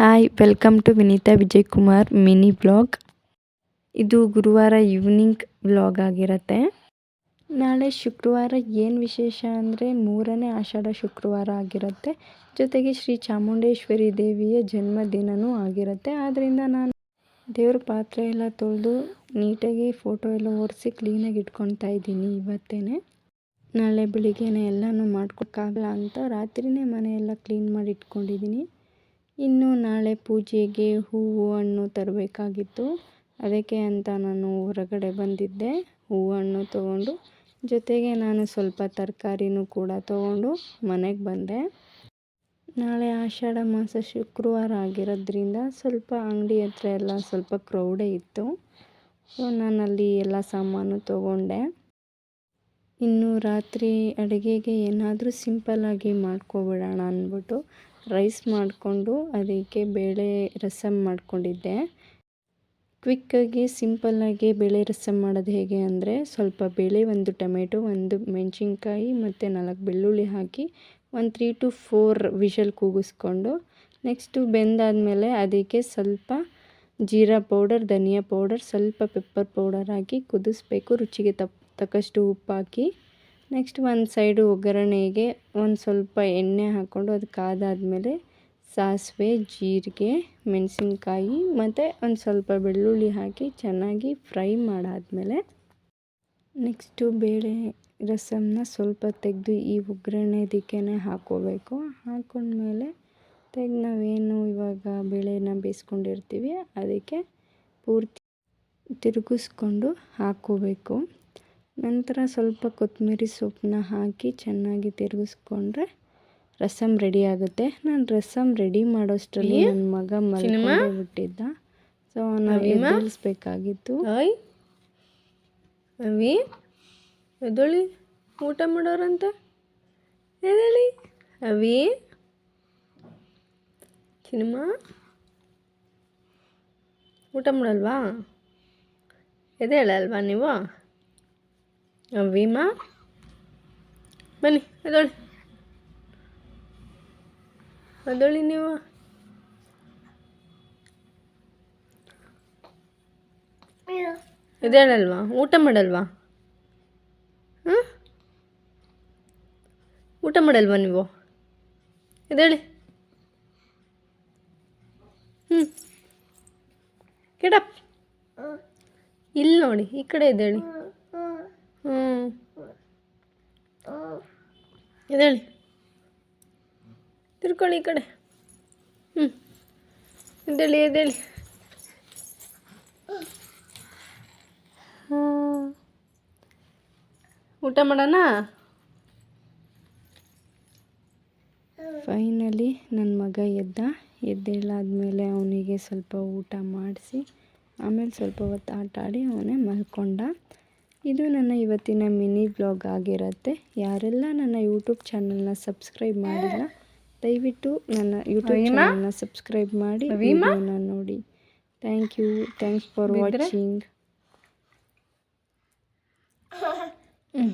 Hi welcome to Vineeta Vijay Kumar mini blog ಇದು ಗುರುವಾರ evening blog ಆಗಿರುತ್ತೆ. ನಾಳೆ ಶುಕ್ರವಾರ ಏನು ವಿಶೇಷ ಅಂದರೆ ಮೂರನೇ ಆಷಾಢ ಶುಕ್ರವಾರ ಆಗಿರುತ್ತೆ. ಜೊತೆಗೆ ಶ್ರೀ ಚಾಮುಂಡೇಶ್ವರಿ ದೇವಿಯ ಜನ್ಮದಿನವೂ ಆಗಿರುತ್ತೆ. ಆದ್ದರಿಂದ ನಾನು ದೇವ್ರ ಪಾತ್ರೆ ಎಲ್ಲ ತೊಳೆದು ನೀಟಾಗಿ ಫೋಟೋ ಎಲ್ಲ ಒರೆಸಿ ಕ್ಲೀನಾಗಿ ಇಟ್ಕೊತಾ ಇದ್ದೀನಿ ಇವತ್ತೇ ನಾಳೆ ಬೆಳಿಗ್ಗೆನೇ ಎಲ್ಲನೂ ಮಾಡ್ಕೊಕ್ಕಾಗಲ್ಲ ಅಂತ ರಾತ್ರಿನೇ ಮನೆಯೆಲ್ಲ ಕ್ಲೀನ್ ಮಾಡಿ ಇಟ್ಕೊಂಡಿದ್ದೀನಿ. ಇನ್ನು ನಾಳೆ ಪೂಜೆಗೆ ಹೂವು ಹಣ್ಣು ತರಬೇಕಾಗಿತ್ತು. ಅದಕ್ಕೆ ಅಂತ ನಾನು ಹೊರಗಡೆ ಬಂದಿದ್ದೆ. ಹೂವು ಹಣ್ಣು ತೊಗೊಂಡು ಜೊತೆಗೆ ನಾನು ಸ್ವಲ್ಪ ತರಕಾರಿನೂ ಕೂಡ ತೊಗೊಂಡು ಮನೆಗೆ ಬಂದೆ. ನಾಳೆ ಆಷಾಢ ಮಾಸ ಶುಕ್ರವಾರ ಆಗಿರೋದ್ರಿಂದ ಸ್ವಲ್ಪ ಅಂಗಡಿ ಹತ್ರ ಎಲ್ಲ ಸ್ವಲ್ಪ ಕ್ರೌಡೇ ಇತ್ತು. ಸೊ ನಾನಲ್ಲಿ ಎಲ್ಲ ಸಾಮಾನು ತೊಗೊಂಡೆ. ಇನ್ನು ರಾತ್ರಿ ಅಡುಗೆಗೆ ಏನಾದರೂ ಸಿಂಪಲ್ಲಾಗಿ ಮಾಡ್ಕೊಬಿಡೋಣ ಅಂದ್ಬಿಟ್ಟು ರೈಸ್ ಮಾಡಿಕೊಂಡು ಅದಕ್ಕೆ ಬೇಳೆ ರಸಮ್ ಮಾಡಿಕೊಂಡಿದ್ದೆ. ಕ್ವಿಕ್ಕಾಗಿ ಸಿಂಪಲ್ಲಾಗಿ ಬೇಳೆ ರಸಮ್ ಮಾಡೋದು ಹೇಗೆ ಅಂದರೆ ಸ್ವಲ್ಪ ಬೇಳೆ, ಒಂದು ಟೊಮೆಟೊ, ಒಂದು ಮೆಣಸಿನ್ಕಾಯಿ ಮತ್ತು ನಾಲ್ಕು ಬೆಳ್ಳುಳ್ಳಿ ಹಾಕಿ ಒಂದು ತ್ರೀ ಟು ಫೋರ್ ವಿಷಲ್ ಕೂಗಿಸ್ಕೊಂಡು ನೆಕ್ಸ್ಟು ಬೆಂದಾದಮೇಲೆ ಅದಕ್ಕೆ ಸ್ವಲ್ಪ ಜೀರಾ ಪೌಡರ್, ಧನಿಯಾ ಪೌಡರ್, ಸ್ವಲ್ಪ ಪೆಪ್ಪರ್ ಪೌಡರ್ ಹಾಕಿ ಕುದಿಸ್ಬೇಕು. ರುಚಿಗೆ ತಕ್ಕಷ್ಟು ಉಪ್ಪು ಹಾಕಿ ನೆಕ್ಸ್ಟ್ ಒಂದು ಸೈಡು ಒಗ್ಗರಣೆಗೆ ಒಂದು ಸ್ವಲ್ಪ ಎಣ್ಣೆ ಹಾಕ್ಕೊಂಡು ಅದು ಕಾದಾದಮೇಲೆ ಸಾಸಿವೆ, ಜೀರಿಗೆ, ಮೆಣಸಿನ್ಕಾಯಿ ಮತ್ತು ಒಂದು ಸ್ವಲ್ಪ ಬೆಳ್ಳುಳ್ಳಿ ಹಾಕಿ ಚೆನ್ನಾಗಿ ಫ್ರೈ ಮಾಡಾದಮೇಲೆ ನೆಕ್ಸ್ಟು ಬೇಳೆ ರಸಮನ್ನ ಸ್ವಲ್ಪ ತೆಗೆದು ಈ ಒಗ್ಗರಣೆದಕ್ಕೇ ಹಾಕ್ಕೋಬೇಕು. ಹಾಕೊಂಡ್ಮೇಲೆ ತೆಗೆದು ನಾವೇನು ಇವಾಗ ಬೇಳೆನ ಬೇಯಿಸ್ಕೊಂಡಿರ್ತೀವಿ, ಅದಕ್ಕೆ ಪೂರ್ತಿ ತಿರುಗಿಸ್ಕೊಂಡು ಹಾಕ್ಕೋಬೇಕು. ನಂತರ ಸ್ವಲ್ಪ ಕೊತ್ತಂಬರಿ ಸೊಪ್ಪನ್ನ ಹಾಕಿ ಚೆನ್ನಾಗಿ ತಿರುಗಿಸ್ಕೊಂಡ್ರೆ ರಸಮ್ ರೆಡಿ ಆಗುತ್ತೆ. ನಾನು ರಸಮ್ ರೆಡಿ ಮಾಡೋಷ್ಟರಲ್ಲಿ ನನ್ನ ಮಗ ಬಿಟ್ಟಿದ್ದ. ಸೊ ನಾವು ಎದುರಿಸ್ಬೇಕಾಗಿತ್ತು. ಅವಿ ಎದೊಳಿ ಊಟ ಮಾಡೋರಂತ? ಎದಳಿ? ಅವಿ? ಸಿನಿಮಾ ಊಟ ಮಾಡಲ್ವಾ? ಎದೇಳಲ್ವಾ ನೀವು? ವಿಮಾ ಬನ್ನಿ ಅದೊಳ್ಳಿ. ಅದೊಳಿ ನೀವು. ಇದೇಳಲ್ವಾ ಊಟ ಮಾಡಲ್ವಾ? ಹ್ಞೂ ಊಟ ಮಾಡಲ್ವಾ ನೀವು? ಇದೇಳಿ ಹ್ಞೂ ಕೆಡಪ್ ಇಲ್ಲಿ ನೋಡಿ ಈ ಕಡೆ ಇದ್ದೇಳಿ ಹ್ಞೂ ಎದ್ದೇಳಿ ತಿರ್ಕೊಳ್ಳಿ ಈ ಕಡೆ. ಹ್ಞೂ ಎದ್ದೇಳಿ ಎದ್ದೇಳಿ ಊಟ ಮಾಡೋಣ? ಫೈನಲಿ ನನ್ನ ಮಗ ಎದ್ದ. ಎದ್ದೇಳಾದ್ಮೇಲೆ ಅವನಿಗೆ ಸ್ವಲ್ಪ ಊಟ ಮಾಡಿಸಿ, ಆಮೇಲೆ ಸ್ವಲ್ಪ ಹೊತ್ತು ಆಟ ಆಡಿ ಅವನೇ ಮಲ್ಕೊಂಡ. ಇದು ನನ್ನ ಇವತ್ತಿನ ಮಿನಿ ಬ್ಲಾಗ್ ಆಗಿರುತ್ತೆ. ಯಾರೆಲ್ಲ ನನ್ನ ಯೂಟ್ಯೂಬ್ ಚಾನಲ್ನ ಸಬ್ಸ್ಕ್ರೈಬ್ ಮಾಡಿಲ್ಲ ದಯವಿಟ್ಟು ನನ್ನ ಯೂಟ್ಯೂಬ್ ಚಾನಲ್ನ ಸಬ್ಸ್ಕ್ರೈಬ್ ಮಾಡಿ ವಿಡಿಯೋನ ನೋಡಿ. Thank you thanks for watching ಹ್ಞೂ